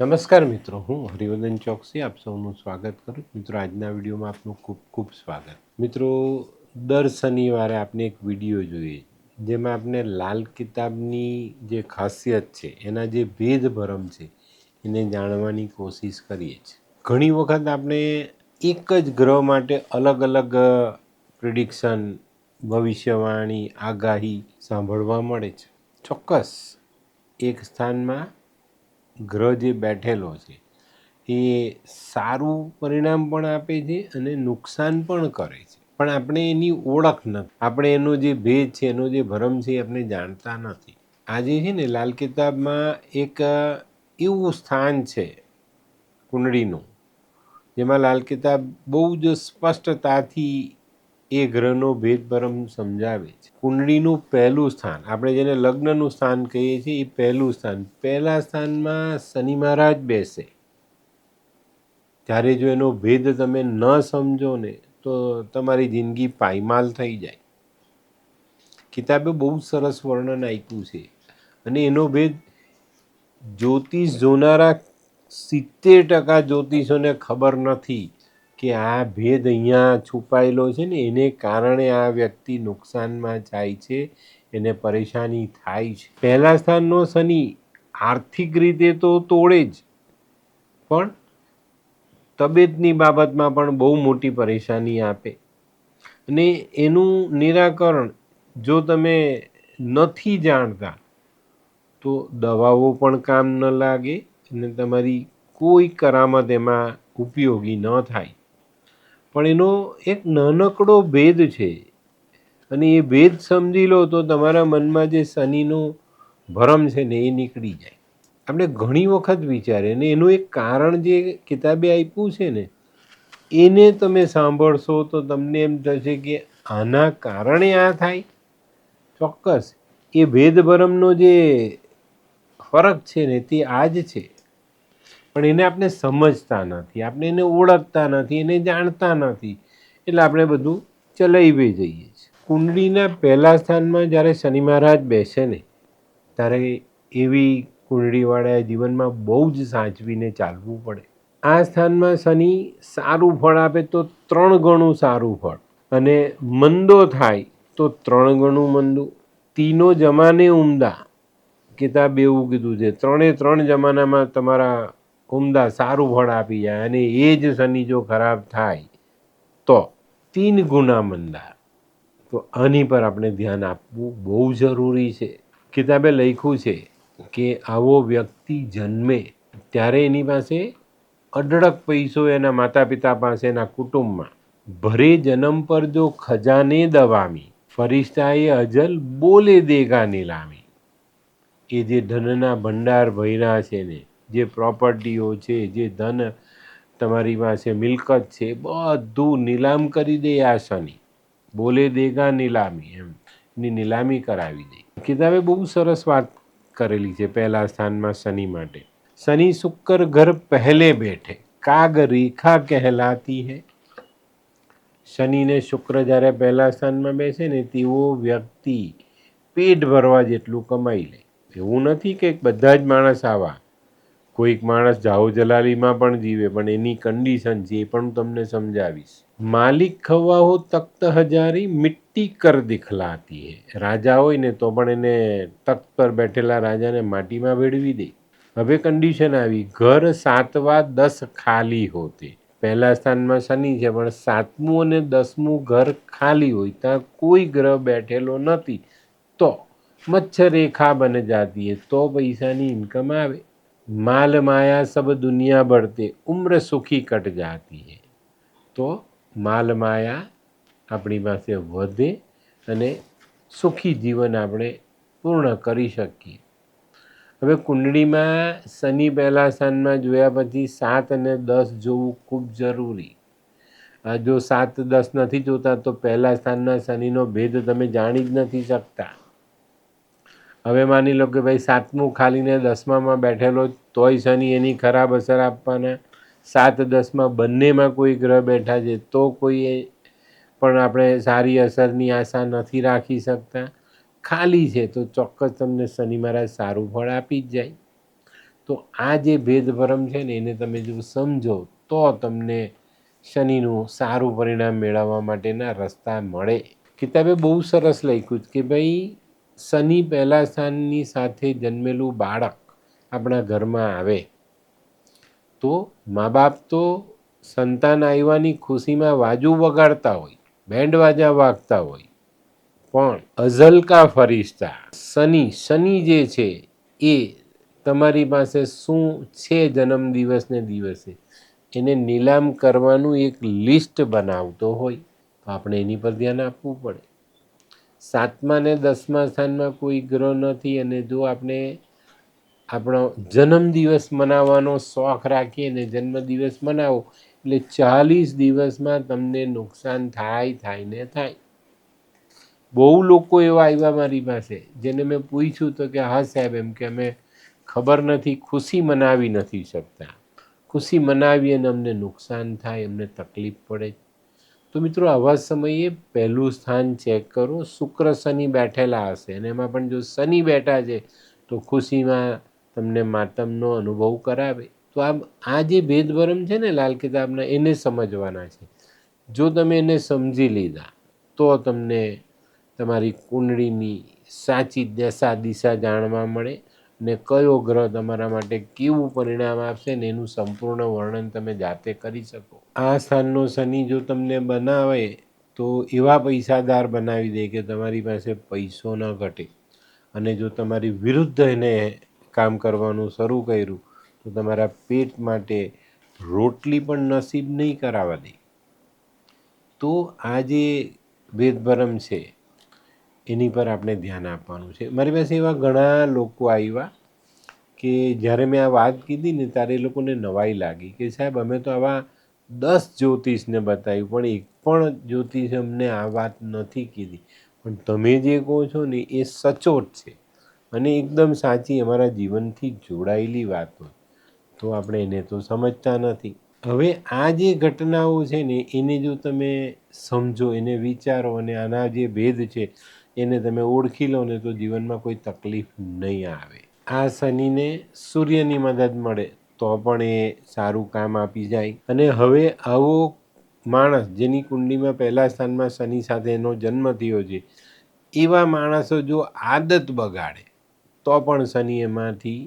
નમસ્કાર મિત્રો, હું હરિવર્ધન ચોકસી, આપ સૌનું સ્વાગત કરું. મિત્રો, આજના વિડીયોમાં આપનું ખૂબ ખૂબ સ્વાગત. મિત્રો, દર શનિવારે આપણે એક વીડિયો જોઈએ. જેમાં આપણે લાલ કિતાબની જે ખાસિયત છે, એના જે ભેદભરમ છે, એને જાણવાની કોશિશ કરીએ છીએ. ઘણી વખત આપણે એક જ ગ્રહ માટે અલગ અલગ પ્રિડિક્શન, ભવિષ્યવાણી, આગાહી સાંભળવા મળે છે. ચોક્કસ એક સ્થાનમાં ગ્રહ જે બેઠેલો છે. એ સારું પરિણામ પણ આપે છે અને નુકસાન પણ કરે છે. પણ આપણે એની ઓળખ નથી. આપણે એનો જે ભેદ છે, એનો જે ભરમ છે એ આપણે જાણતા નથી. આજે છે ને લાલ કિતાબમાં એક એવું સ્થાન છે કુંડળીનું, જેમાં લાલ કિતાબ બહુ જ સ્પષ્ટતાથી એ ગ્રહનો ભેદભરમ સમજાવે છે. કુંડળીનું પહેલું સ્થાન, આપણે જેને લગ્નનું સ્થાન કહીએ છીએ, એ પહેલું સ્થાન. પહેલા સ્થાનમાં શનિ મહારાજ બેસે. ત્યારે જો એનો ભેદ તમે ન સમજો ને, તો તમારી જિંદગી પાયમાલ થઈ જાય. કિતાબે બહુ સરસ વર્ણન આપ્યું છે. અને એનો ભેદ જ્યોતિષ જોનારા સિત્તેર ટકા જ્યોતિષોને ખબર નથી. કે આ ભેદ અહીંયા છુપાયેલો છે ને, એને કારણે આ વ્યક્તિ નુકસાનમાં જાય છે, એને પરેશાની થાય છે. પહેલા સ્થાનનો શનિ આર્થિક રીતે તો તોડે જ, પણ તબિયતની બાબતમાં પણ બહુ મોટી પરેશાની આપે. અને એનું નિરાકરણ જો તમે નથી જાણતા, તો દવાઓ પણ કામ ન લાગે અને તમારી કોઈ કરામત એમાં ઉપયોગી ન થાય. પણ એનો એક નાનકડો ભેદ છે. અને એ ભેદ સમજી લો તો તમારા મનમાં જે શનિનો ભરમ છે ને એ નીકળી જાય. આપણે ઘણી વખત વિચારે ને એનું એક કારણ જે કિતાબે આપ્યું છે ને, એને તમે સાંભળશો તો તમને એમ થશે કે આના કારણે આ થાય. ચોક્કસ, એ ભેદભરમનો જે ફરક છે ને તે આ જ છે. પણ એને આપણે સમજતા નથી. આપણે એને ઓળખતા નથી, એને જાણતા નથી. એટલે આપણે બધું ચલાવી જઈએ છીએ. કુંડળીના પહેલા સ્થાનમાં જ્યારે શનિ મહારાજ બેસે ને, ત્યારે એવી કુંડળીવાળા જીવનમાં બહુ જ સાચવીને ચાલવું પડે. આ સ્થાનમાં શનિ સારું ફળ આપે તો ત્રણ ગણું સારું ફળ. અને મંદો થાય તો ત્રણ ગણું મંદું. તીનો જમાને ઉમદા. કિતાબ એવું કીધું છે. ત્રણે ત્રણ જમાનામાં તમારા ઉમદા સારું ફળ આપી જાય અને એ જ શનિ જો ખરાબ થાય, તો તીન ગુના મંદા. તો આની પર આપણે ધ્યાન આપવું બહુ જરૂરી છે. કિતાબે લખ્યું છે કે આવો વ્યક્તિ જન્મે ત્યારે એની પાસે અઢળક પૈસો એના માતા પિતા પાસે એના કુટુંબમાં. ભરે જન્મ પર જો ખજાને દવામી ફરિશ્તાએ અજલ બોલે દેગા નીલામી એ જે ધનના ભંડાર ભર્યા છે ને જે પ્રોપર્ટીઓ છે, જે ધન તમારી પાસે મિલકત છે, બધું નીલામ કરી દે આ શનિ બોલે દેગા નીલામી એમ. એની નીલામી કરાવી દે. કિતાબે બહુ સરસ વાત કરેલી છે પહેલા સ્થાનમાં શનિ માટે. શનિ શુક્ર ઘર પહેલે બેઠે. કાગ રેખા કહેલાતી હૈ. શનિને શુક્ર જ્યારે પહેલા સ્થાનમાં બેસે ને તેવો વ્યક્તિ પેટ ભરવા જેટલું કમાઈ લે. એવું નથી કે બધા જ માણસ આવા કોઈક માણસ જાહો જલાલીમાં પણ જીવે, પણ એની કન્ડિશન છે એ પણ હું તમને સમજાવીશ. માલિક ખવા હો તખ્ત હજારી, મિટ્ટી કર દિખલાતી હે. રાજા હોય ને તો પણ એને તખ્ત પર બેઠેલા રાજાને માટીમાં ભેળવી દે. હવે કન્ડિશન આવી. ઘર સાતવા દસ ખાલી હોતે. પહેલા સ્થાનમાં શનિ છે, પણ સાતમું અને દસમું ઘર ખાલી હોય. ત્યાં કોઈ ગ્રહ બેઠેલો નથી. તો મચ્છર રેખા બન જાતી હે. તો પૈસાની ઇન્કમ આવે. માલ માયા સબ દુનિયા બઢતે ઉમ્ર સુખી કટ જાતી હે. તો માલ માયા આપણી પાસે વધે અને સુખી જીવન આપણે પૂર્ણ કરી શકીએ. હવે કુંડળીમાં શનિ પહેલા સ્થાનમાં જોયા પછી સાત અને દસ જોવું ખૂબ જરૂરી. જો સાત દસ નથી જોતા તો પહેલા સ્થાનના શનિનો ભેદ તમે જાણી જ નથી શકતા. હવે માની લો કે ભાઈ સાતમું ખાલીને દસમામાં બેઠેલો તોય શનિ એની ખરાબ અસર આપવાના. સાત, દસમાં બંનેમાં કોઈ ગ્રહ બેઠા છે તો કોઈ પણ આપણે સારી અસરની આશા નથી રાખી શકતા. ખાલી છે તો ચોક્કસ તમને શનિ મહારાજ સારું ફળ આપી જ જાય. તો આ જે ભેદભરમ છે ને એને તમે જો સમજો તો તમને શનિનું સારું પરિણામ મેળવવા માટેના રસ્તા મળે. કિતાબે બહુ સરસ લખ્યું કે ભાઈ શનિ પહેલા સ્થાનની સાથે જન્મેલું બાળક આપણા ઘરમાં આવે. તો મા બાપ તો સંતાન આવ્યાની ખુશીમાં વાજુ વગાડતા હોય બેન્ડ વાજા વાગતા હોય. પણ અઝલકા ફરિશ્તા? શનિ શનિ જે છે, એ તમારી પાસે શું છે જન્મદિવસને દિવસે? એને નીલામ કરવાનું એક લિસ્ટ બનાવતો હોય, તો આપણે એની પર ધ્યાન આપવું પડે. સાતમા ને દસમા સ્થાનમાં કોઈ ગ્રહ નથી અને જો આપણે આપણો જન્મદિવસ મનાવવાનો શોખ રાખીએ ને જન્મદિવસ મનાવો, એટલે ચાલીસ દિવસમાં તમને નુકસાન થાય થાય ને થાય. બહુ લોકો એવા આવ્યા મારી પાસે, જેને મેં પૂછ્યું તો કે, હા સાહેબ, એમ કે અમે ખબર નથી, ખુશી મનાવી નથી શકતા. ખુશી મનાવી અને અમને નુકસાન થાય, અમને તકલીફ પડે. તો મિત્રો, આવા સમયે પહેલું સ્થાન ચેક કરો. શુક્ર શનિ બેઠેલા હશે અને એમાં પણ જો શનિ બેઠા છે, તો ખુશીમાં તમને માતમનો અનુભવ કરાવે. તો આ આ જે ભેદભરમ છે ને લાલ કિતાબના, એને સમજવાના છે. જો તમે એને સમજી લીધા, તો તમને તમારી કુંડળીની સાચી દશા, દિશા જાણવા મળે. ને કયો ગ્રહ તમારા માટે કેવું પરિણામ આપશે ને એનું સંપૂર્ણ વર્ણન તમે જાતે કરી શકો. આ સ્થાનનો શનિ જો તમને બનાવે તો એવા પૈસાદાર બનાવી દે કે તમારી પાસે પૈસો ન ઘટે. અને જો તમારી વિરુદ્ધ એને કામ કરવાનું શરૂ કર્યું, તો તમારા પેટ માટે રોટલી પણ નસીબ નહીં કરાવવા દે. તો આ જે ભેદભરમ છે એની પર આપણે ધ્યાન આપવાનું છે. મારી પાસે એવા ઘણા લોકો આવ્યા કે જ્યારે મેં આ વાત કીધી ને ત્યારે એ લોકોને નવાઈ લાગી કે સાહેબ, અમે તો આવા દસ જ્યોતિષને બતાવ્યું, પણ એક પણ જ્યોતિષ અમને આ વાત નથી કીધી. પણ તમે જે કહો છો ને એ સચોટ છે અને એકદમ સાચી અમારા જીવનથી જોડાયેલી વાત તો આપણે એને તો સમજતા નથી. હવે આ જે ઘટનાઓ છે ને, એને જો તમે સમજો, એને વિચારો અને આના જે ભેદ છે એને તમે ઓળખી લો ને તો જીવનમાં કોઈ તકલીફ નહીં આવે. આ શનિને સૂર્યની મદદ મળે તો પણ એ સારું કામ આપી જાય. અને હવે આવો માણસ જેની કુંડલીમાં પહેલા સ્થાનમાં શનિ સાથે એનો જન્મ થયો છે, એવા માણસો જો આદત બગાડે, તો પણ શનિ એમાંથી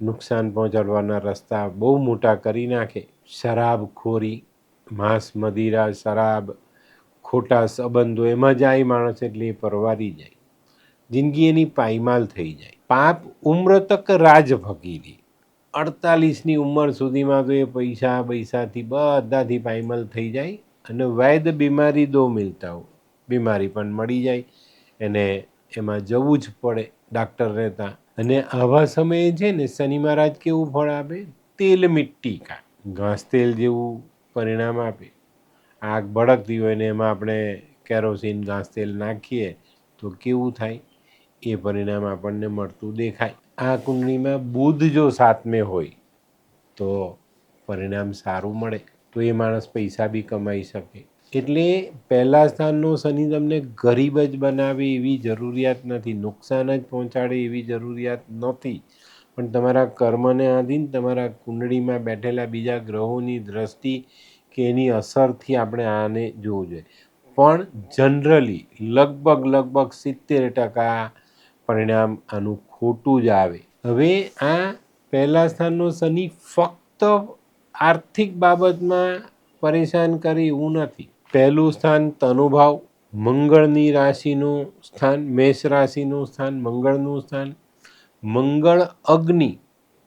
નુકસાન પહોંચાડવાના રસ્તા બહુ મોટા કરી નાખે. શરાબખોરી, માંસ મદિરા, શરાબ ખોટા સંબંધો, એમાં જાય માણસ એટલે એ પરવારી જાય. જિંદગી એની પાયમાલ થઈ જાય. પાપ ઉમ્ર તક રાજ ફકીરી અડતાલીસની ઉંમર સુધીમાં તો એ પૈસા પૈસાથી બધાથી પાયમાલ થઈ જાય અને વૈદ બીમારી દો મિલતા હો બીમારી પણ મળી જાય એને એમાં જવું જ પડે ડાક્ટર રહેતા. અને આવા સમયે છે ને શનિ મહારાજ કેવું ફળ આપે? તેલ મિટ્ટી કા ઘાસ તેલ જેવું પરિણામ આપે. આગ ભડકતી હોય ને એમાં આપણે કેરોસીન ઘાસ તેલ નાખીએ તો કેવું થાય? એ પરિણામ આપણને મળતું દેખાય. આ કુંડળીમાં બુધ જો સાતમે હોય તો પરિણામ સારું મળે. તો એ માણસ પૈસા બી કમાઈ શકે. એટલે પહેલા સ્થાનનો શનિ તમને ગરીબ જ બનાવે એવી જરૂરિયાત નથી. નુકસાન જ પહોંચાડે એવી જરૂરિયાત નથી. પણ તમારા કર્મને આધીન તમારા કુંડળીમાં બેઠેલા બીજા ગ્રહોની દ્રષ્ટિ કે એની અસરથી આપણે આને જોવું જોઈએ. પણ જનરલી લગભગ લગભગ સિત્તેર ટકા પરિણામ આનું ખોટું જ આવે. હવે આ પહેલા સ્થાનનો શનિ ફક્ત આર્થિક બાબતમાં પરેશાન કરે એવું નથી. પહેલું સ્થાન તનુભાવ, મંગળની રાશિનું સ્થાન, મેષ રાશિનું સ્થાન, મંગળનું સ્થાન, મંગળ અગ્નિ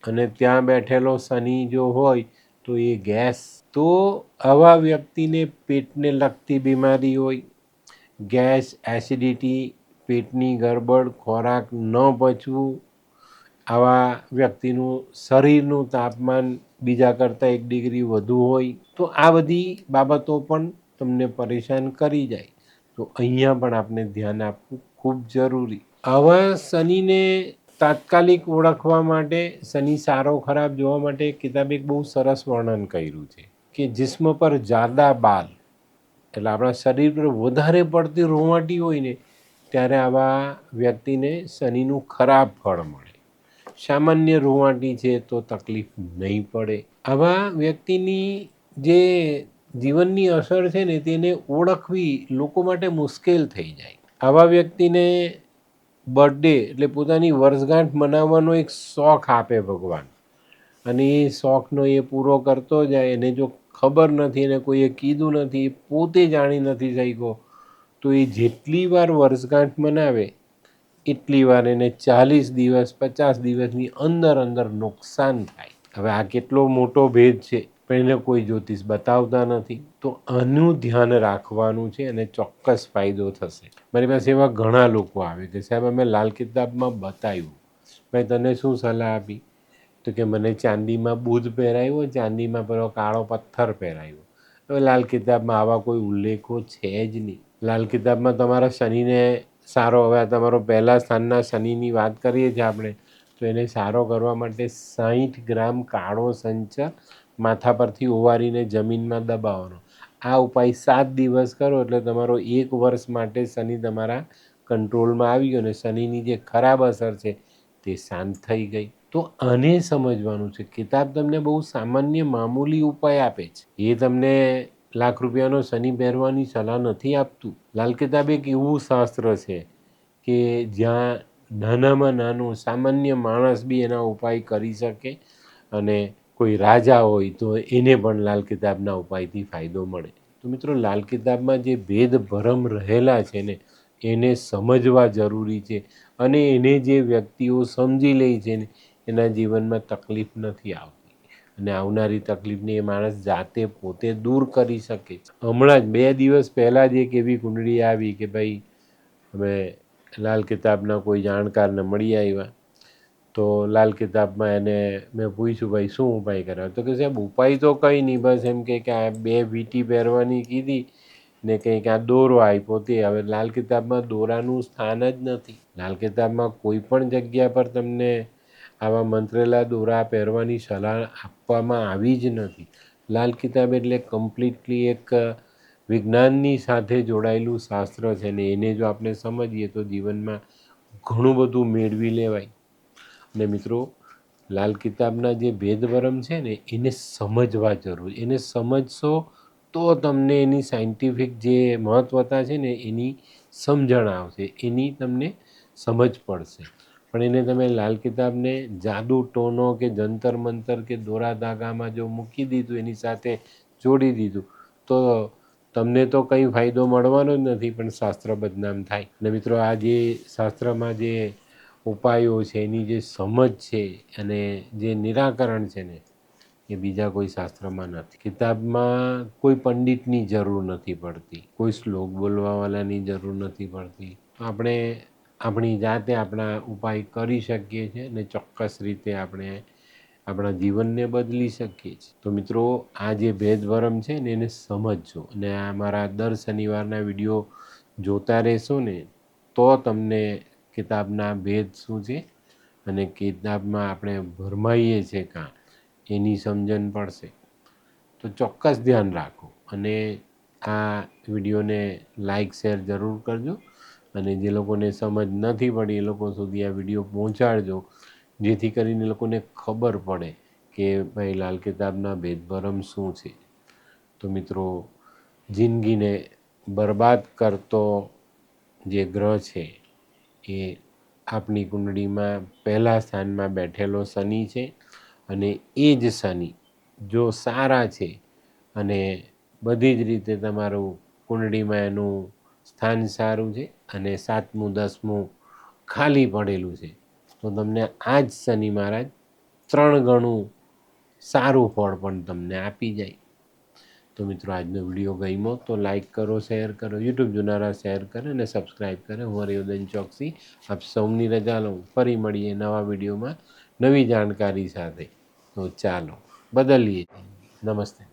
અને ત્યાં બેઠેલો શનિ જો હોય તો એ ગેસ તો આવા વ્યક્તિને પેટને લગતી બીમારી હોય, ગેસ, એસિડિટી, પેટની ગરબડ, ખોરાક ન પચવું, આવા વ્યક્તિનું શરીરનું તાપમાન બીજા કરતાં એક ડિગ્રી વધુ હોય, તો આ બધી બાબતો પણ તમને પરેશાન કરી જાય. તો અહીંયા પણ આપણે ધ્યાન આપવું ખૂબ જરૂરી. આવા શનિને તાત્કાલિક ઓળખવા માટે, શનિ સારો ખરાબ જોવા માટે કિતાબે બહુ સરસ વર્ણન કર્યું છે. કે જિસ્મ પર જાદા બાલ. એટલે આપણા શરીર પર વધારે પડતી રોવાટી હોય ને, ત્યારે આવા વ્યક્તિને શનિનું ખરાબ ફળ મળે. સામાન્ય રોવાટી છે તો તકલીફ નહીં પડે. આવા વ્યક્તિની જે જીવનની અસર છે ને, તેને ઓળખવી લોકો માટે મુશ્કેલ થઈ જાય. આવા વ્યક્તિને બર્થડે એટલે પોતાની વર્ષગાંઠ મનાવવાનો એક શોખ આપે ભગવાન. અને એ શોખનો એ પૂરો કરતો જાય, એને જો ખબર નથી ને કોઈએ કીધું નથી, પોતે જાણી નથી શક્યો. તો એ જેટલી વાર વર્ષગાંઠ મનાવે, એટલી વાર એને ચાલીસ દિવસ, પચાસ દિવસની અંદર અંદર નુકસાન થાય. હવે આ કેટલો મોટો ભેદ છે, પણ એને કોઈ જ્યોતિષ બતાવતા નથી. તો આનું ધ્યાન રાખવાનું છે અને ચોક્કસ ફાયદો થશે. મારી પાસે એવા ઘણા લોકો આવે કે સાહેબ, અમે લાલ કિતાબમાં બતાવ્યું. મેં તને શું સલાહ આપી? તો કે મને ચાંદીમાં બુધ પહેરાવ્યો ચાંદીમાં પેલો કાળો પથ્થર પહેરાવ્યો હવે લાલ કિતાબમાં આવા કોઈ ઉલ્લેખો છે જ નહીં. લાલ કિતાબમાં તમારા શનિને સારો, હવે તમારો પહેલા સ્થાનના શનિની વાત કરીએ છીએ આપણે, તો એને સારો કરવા માટે સાહીઠ ગ્રામ કાળો સંચર માથા પરથી ઓવારીને જમીનમાં દબાવવાનો. આ ઉપાય સાત દિવસ કરો એટલે તમારો એક વર્ષ માટે શનિ તમારા કંટ્રોલમાં આવી ગયો અને શનિની જે ખરાબ અસર છે તે શાંત થઈ ગઈ. તો આને સમજવાનું છે. કિતાબ તમને બહુ સામાન્ય મામૂલી ઉપાય આપે છે. એ તમને લાખ રૂપિયાનો શનિ પહેરવાની સલાહ નથી આપતું. લાલ કિતાબ એક એવું શાસ્ત્ર છે કે જ્યાં નાનામાં નાનો સામાન્ય માણસ બી એના ઉપાય કરી શકે અને કોઈ રાજા હોય તો એને પણ લાલ કિતાબના ઉપાયથી ફાયદો મળે. તો મિત્રો, લાલ કિતાબમાં જે ભેદ ભરમ રહેલા છે ને, એને સમજવા જરૂરી છે અને એને જે વ્યક્તિઓ સમજી લે છે ને એના જીવનમાં તકલીફ નથી આવતી. અને આવનારી તકલીફને એ માણસ જાતે પોતે દૂર કરી શકે છે. હમણાં જ બે દિવસ પહેલાં જ એક એવી કુંડળી આવી કે ભાઈ, અમે લાલ કિતાબના કોઈ જાણકારને મળી આવ્યા. તો લાલ કિતાબમાં એને મેં પૂછ્યું, ભાઈ, શું ઉપાય કરાવ્યો તો કે, સાહેબ, ઉપાય તો કંઈ નહીં. બસ એમ કે આ બે વીંટી પહેરવાની કીધી ને કંઈક આ દોરો આપ્યો તે. હવે લાલ કિતાબમાં દોરાનું સ્થાન જ નથી. લાલ કિતાબમાં કોઈ પણ જગ્યા પર તમને આવા મંત્રેલા દોરા પહેરવાની સલાહ આપવામાં આવી જ નથી. લાલ કિતાબ એટલે કમ્પ્લીટલી એક વિજ્ઞાનની સાથે જોડાયેલું શાસ્ત્ર છે ને એને જો આપણે સમજીએ તો જીવનમાં ઘણું બધું મેળવી લેવાય. અને મિત્રો, લાલ કિતાબના જે ભેદભરમ છે ને એને સમજવા જરૂર. એને સમજશો તો તમને એની સાયન્ટિફિક જે મહત્વતા છે ને એની સમજણ આવશે. એની તમને સમજ પડશે. પણ એને તમે લાલ કિતાબને જાદુ ટોનો કે જંતર મંતર કે દોરા ધાગામાં જો મૂકી દીધું, એની સાથે જોડી દીધું, તો તમને તો કંઈ ફાયદો મળવાનો જ નથી, પણ શાસ્ત્ર બદનામ થાય. અને મિત્રો, આ જે શાસ્ત્રમાં જે ઉપાયો છે, એની જે સમજ છે, અને જે નિરાકરણ છે ને, એ બીજા કોઈ શાસ્ત્રમાં નથી. કિતાબમાં કોઈ પંડિતની જરૂર નથી પડતી, કોઈ શ્લોક બોલવાવાળાની જરૂર નથી પડતી. આપણે આપણી જાતે આપણા ઉપાય કરી શકીએ છીએ અને ચોક્કસ રીતે આપણે આપણા જીવનને બદલી શકીએ છીએ. તો મિત્રો, આ જે ભેદભરમ છે ને એને સમજજો અને આ મારા દર શનિવારના વીડિયો જોતા રહેશો ને, તો તમને કિતાબના ભેદ શું છે અને કિતાબમાં આપણે ભરમાઈએ છીએ કાં, એની સમજણ પડશે. તો ચોક્કસ ધ્યાન રાખો અને આ વિડીયોને લાઈક, શેર જરૂર કરજો. અને જે લોકોને સમજ નથી પડી એ લોકો સુધી આ વીડિયો પહોંચાડજો. જેથી કરીને લોકોને ખબર પડે કે ભાઈ લાલ કિતાબના ભેદભરમ શું છે. તો મિત્રો, જિંદગીને બરબાદ કરતો જે ગ્રહ છે એ આપણી કુંડળીમાં પહેલા સ્થાનમાં બેઠેલો શનિ છે અને એ જ શનિ જો સારા છે અને બધી જ રીતે તમારું કુંડળીમાં એનું સ્થાન સારું છે અને સાતમું, દસમું ખાલી પડેલું છે. તો તમને આ જ શનિ મહારાજ ત્રણ ગણું સારું ફળ પણ તમને આપી જાય. તો મિત્રો, આજનો વીડિયો ગમ્યો તો લાઇક કરો, શેર કરો, યુટ્યુબ જોનારા શેર કરે અને સબસ્ક્રાઈબ કરે. હું હરિયોદન ચોકસી, આપ સૌની રજા લઉં. ફરી મળીએ નવા વિડીયોમાં નવી જાણકારી સાથે. તો ચાલો, બદલીએ. નમસ્તે.